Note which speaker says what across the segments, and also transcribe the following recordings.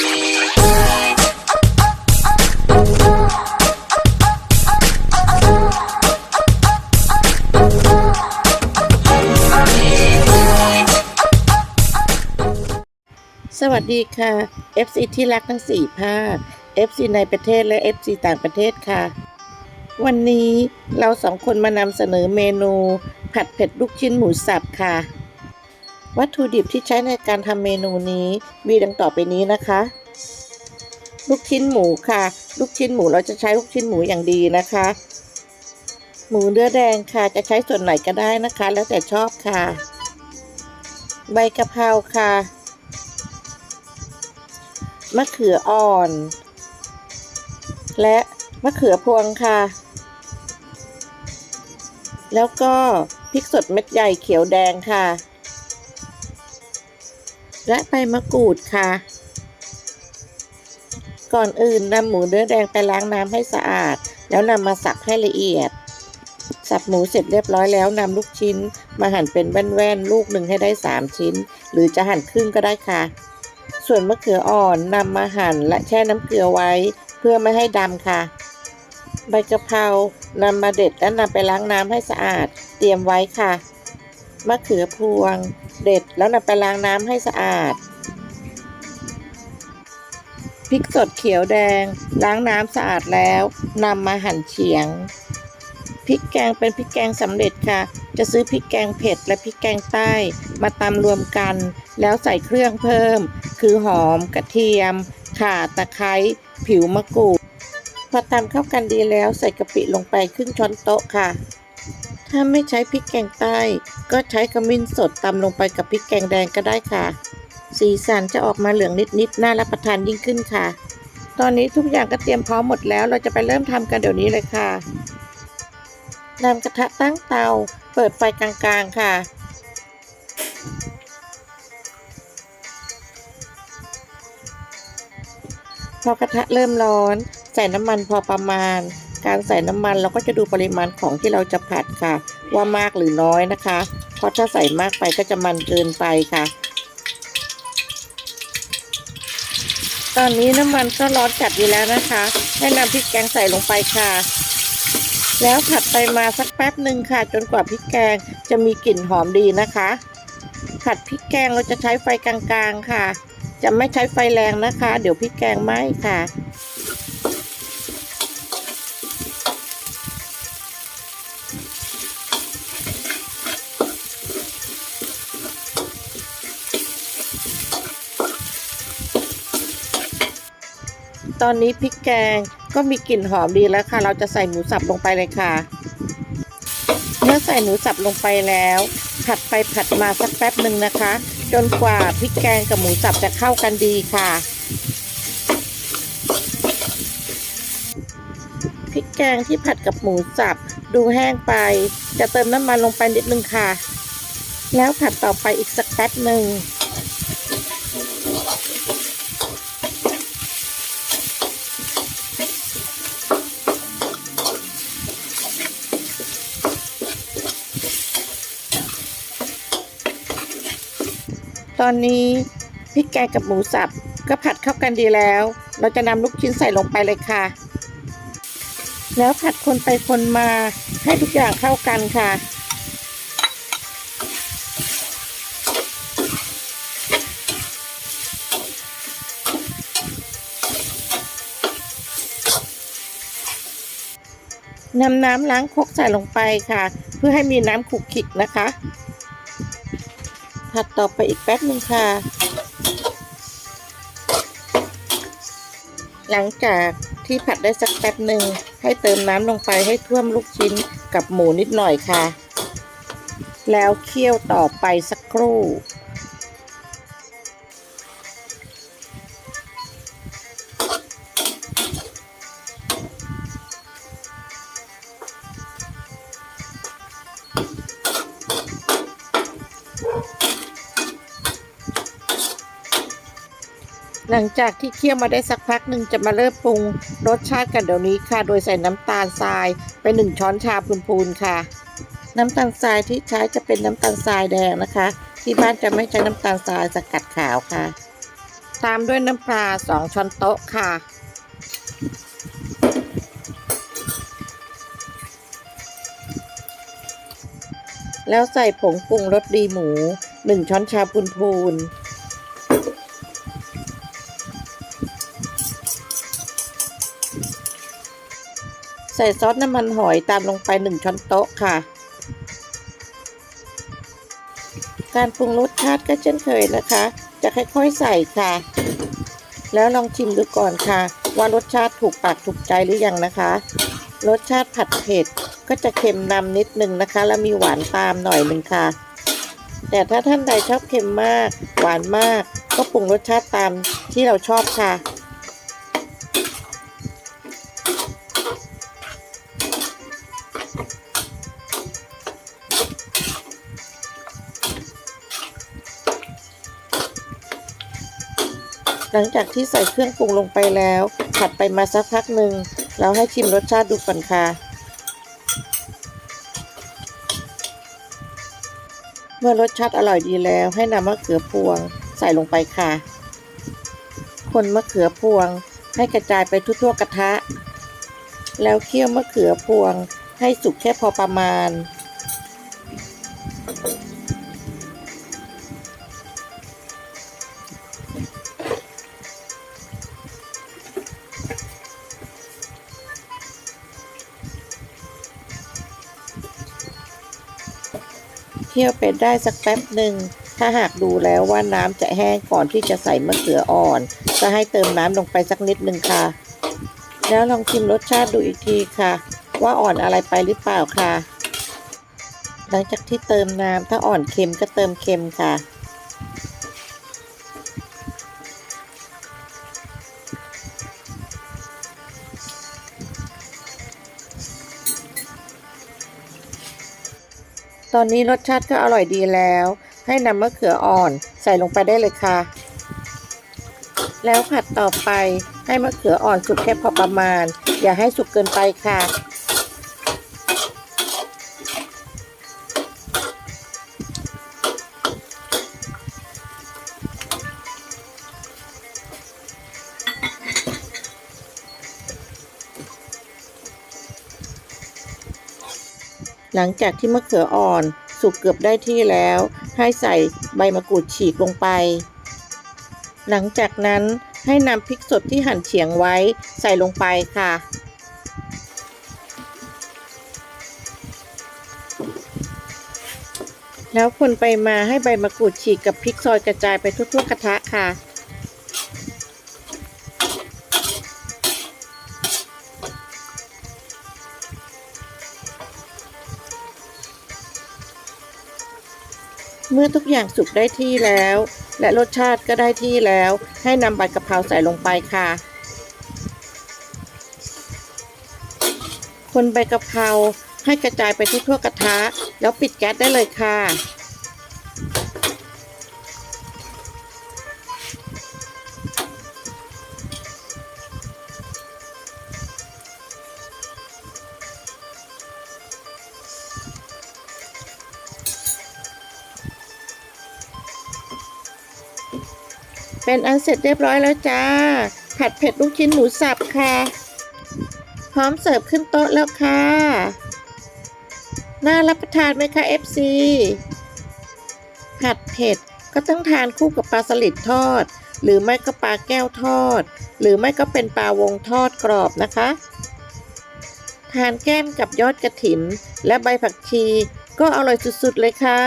Speaker 1: สวัสดีค่ะ FC ที่รักทั้ง 4 ภาค FC ในประเทศและ FC ต่างประเทศค่ะ วันนี้เราสองคนมานำเสนอเมนู ผัดเผ็ดลูกชิ้นหมูสับค่ะ วัตถุดิบที่ใช้ในการทำเมนูนี้มีดังต่อไปนี้นะคะ ลูกชิ้นหมูค่ะ ลูกชิ้นหมูเราจะใช้ลูกชิ้นหมูอย่างดีนะคะ หมูเนื้อแดงค่ะจะใช้ส่วนไหนก็ได้นะคะ แล้วแต่ชอบค่ะ ใบกะเพราค่ะมะเขืออ่อน และมะเขือพวงค่ะ แล้วก็พริกสดเม็ดใหญ่เขียวแดงค่ะ และใบมะกรูดค่ะ ก่อนอื่นนำหมูเนื้อแดงไปล้างน้ำให้สะอาด แล้วนำมาสับให้ละเอียด สับหมูเสร็จเรียบร้อยแล้วนำลูกชิ้น มาหั่นเป็นแว่นๆลูกหนึ่งให้ได้ 3 ชิ้น หรือจะหั่นครึ่งก็ได้ค่ะ ส่วนมะเขืออ่อนนำมาหั่นและแช่น้ำเกลือไว้ เพื่อไม่ให้ดำค่ะ ใบกะเพรานำมาเด็ดและนำไปล้างน้ำให้สะอาด เตรียมไว้ค่ะมะเขือพวง เด็ดแล้วนำไปล้างน้ำให้สะอาด พริกสดเขียวแดง ล้างน้ำสะอาดแล้วนำมาหั่นเฉียง พริกแกงเป็นพริกแกงสำเร็จค่ะ จะซื้อพริกแกงเผ็ดและพริกแกงใต้มาตำรวมกัน แล้วใส่เครื่องเพิ่ม คือหอมกระเทียม ข่าตะไคร้ผิวมะกรูดพอตำเข้ากันดีแล้วใส่กะปิลงไปครึ่งช้อนโต๊ะค่ะ ถ้าไม่ใช้พริกแกงใต้ ก็ใช้ขมิ้นสดตำลงไปกับพริกแกงแดงก็ได้ค่ะ สีสันจะออกมาเหลืองนิดๆน่ารับประทานยิ่งขึ้นค่ะ ตอนนี้ทุกอย่างก็เตรียมพร้อมหมดแล้ว เราจะไปเริ่มทำกันเดี๋ยวนี้เลยค่ะนำกระทะตั้งเตา เปิดไฟกลางๆค่ะพอกระทะเริ่มร้อน ใส่น้ำมันพอประมาณ การใส่น้ำมันเราก็จะดูปริมาณของที่เราจะผัดค่ะ ว่ามากหรือน้อยนะคะ เพราะถ้าใส่มากไปก็จะมันเกินไปค่ะ ตอนนี้น้ำมันก็ร้อนจัดอยู่แล้วนะคะให้นำพริกแกงใส่ลงไปค่ะ แล้วผัดไปมาสักแป๊บหนึ่งค่ะ จนกว่าพริกแกงจะมีกลิ่นหอมดีนะคะ ผัดพริกแกงเราจะใช้ไฟกลางๆค่ะ จะไม่ใช้ไฟแรงนะคะ เดี๋ยวพริกแกงไหม้ค่ะ ตอนนี้พริกแกงก็มีกลิ่นหอมดีแล้วค่ะ เราจะใส่หมูสับลงไปเลยค่ะ เมื่อใส่หมูสับลงไปแล้ว ผัดไปผัดมาสักแป๊บหนึ่งนะคะ จนกว่าพริกแกงกับหมูสับจะเข้ากันดีค่ะพริกแกงที่ผัดกับหมูสับดูแห้งไป จะเติมน้ำมันลงไปนิดนึงค่ะ แล้วผัดต่อไปอีกสักแป๊บหนึ่ง ตอนนี้พริกแกงกับหมูสับก็ผัดเข้ากันดีแล้ว เราจะนำลูกชิ้นใส่ลงไปเลยค่ะ แล้วผัดคนไปคนมาให้ทุกอย่างเข้ากันค่ะ นำน้ำล้างครกใส่ลงไปค่ะ เพื่อให้มีน้ำขุกขิกนะคะ ผัดต่อไปอีกแป๊บหนึ่งค่ะ หลังจากที่ผัดได้สักแป๊บหนึ่งให้เติมน้ำลงไปให้ท่วมลูกชิ้นกับหมูนิดหน่อยค่ะ แล้วเคี่ยวต่อไปสักครู่ หลังจากที่เคี่ยวมาได้สักพักหนึ่งจะมาเริ่มปรุงรสชาติกันเดี๋ยวนี้ค่ะ โดยใส่น้ำตาลทรายไปหนึ่งช้อนชาพูนๆค่ะ น้ำตาลทรายที่ใช้จะเป็นน้ำตาลทรายแดงนะคะ ที่บ้านจะไม่ใช้น้ำตาลทรายสกัดขาวค่ะ ตามด้วยน้ำปลาสองช้อนโต๊ะค่ะ แล้วใส่ผงปรุงรสดีหมูหนึ่งช้อนชาพูนพู ส่ซอสน้ำมันหอยตามลงไปหนึ่งช้อนโต๊ะค่ะ การปรุงรสชาติก็เช่นเคยนะคะ จะค่อยๆใส่ค่ะ แล้วลองชิมดูก่อนค่ะ ว่ารสชาติถูกปากถูกใจหรือยังนะคะ รสชาติผัดเผ็ดก็จะเค็มนำนิดนึงนะคะ แล้วมีหวานตามหน่อยหนึ่งค่ะ แต่ถ้าท่านใดชอบเค็มมาก หวานมาก ก็ปรุงรสชาติตามที่เราชอบค่ะ หลังจากที่ใส่เครื่องปรุงลงไปแล้ว ผัดไปมาสักพักหนึ่งเราให้ชิมรสชาติดูก่อนค่ะ เมื่อรสชาติอร่อยดีแล้ว ให้นำมะเขือพวงใส่ลงไปค่ะ คนมะเขือพวงให้กระจายไปทั่วๆกระทะ แล้วเคี่ยวมะเขือพวงให้สุกแค่พอประมาณ เคี่ยวเป็ดได้สักแป๊บหนึ่ง ถ้าหากดูแล้วว่าน้ำจะแห้งก่อนที่จะใส่มะเขืออ่อนก็ให้เติมน้ำลงไปสักนิดหนึ่งค่ะ แล้วลองชิมรสชาติดูอีกทีค่ะ ว่าอ่อนอะไรไปหรือเปล่าค่ะ หลังจากที่เติมน้ำถ้าอ่อนเค็มก็เติมเค็มค่ะ ตอนนี้รสชาติก็อร่อยดีแล้ว ให้นำมะเขืออ่อนใส่ลงไปได้เลยค่ะ แล้วผัดต่อไปให้มะเขืออ่อนสุกแค่พอประมาณ อย่าให้สุกเกินไปค่ะ หลังจากที่มะเขืออ่อนสุกเกือบได้ที่แล้ว ให้ใส่ใบมะกรูดฉีกลงไป หลังจากนั้นให้นำพริกสดที่หั่นเฉียงไว้ใส่ลงไปค่ะ แล้วคนไปมาให้ใบมะกรูดฉีกกับพริกซอยกระจายไปทั่วๆกระทะค่ะ เมื่อทุกอย่างสุกได้ที่แล้ว และรสชาติก็ได้ที่แล้ว ให้นำใบกะเพราใส่ลงไปค่ะ คนใบกะเพราให้กระจายไปทั่วกระทะ แล้วปิดแก๊สได้เลยค่ะ เป็นอันเสร็จเรียบร้อยแล้วจ้า ผัดเผ็ดลูกชิ้นหมูสับค่ะ พร้อมเสิร์ฟขึ้นโต๊ะแล้วค่ะ น่ารับประทานไหมคะ FC ผัดเผ็ดก็ต้องทานคู่กับปลาสลิดทอด หรือไม่ก็ปลาแก้วทอด หรือไม่ก็เป็นปลาวงทอดกรอบนะคะ ทานแก้มกับยอดกระถิน และใบผักชีก็อร่อยสุดๆเลยค่ะ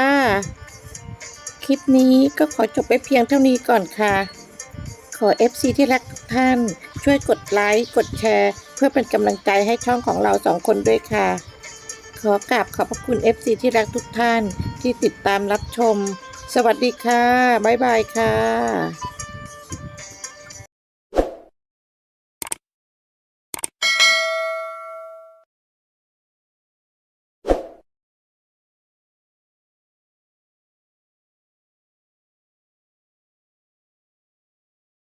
Speaker 1: คลิปนี้ก็ขอจบไปเพียงเท่านี้ก่อนค่ะ ขอ FC ที่รักทุกท่าน ช่วยกดไลค์ กดแชร์ เพื่อเป็นกำลังใจให้ช่องของเราสองคนด้วยค่ะ ขอกราบขอบพระคุณ FC ที่รักทุกท่านที่ติดตามรับชม สวัสดีค่ะ บ๊ายบายค่ะ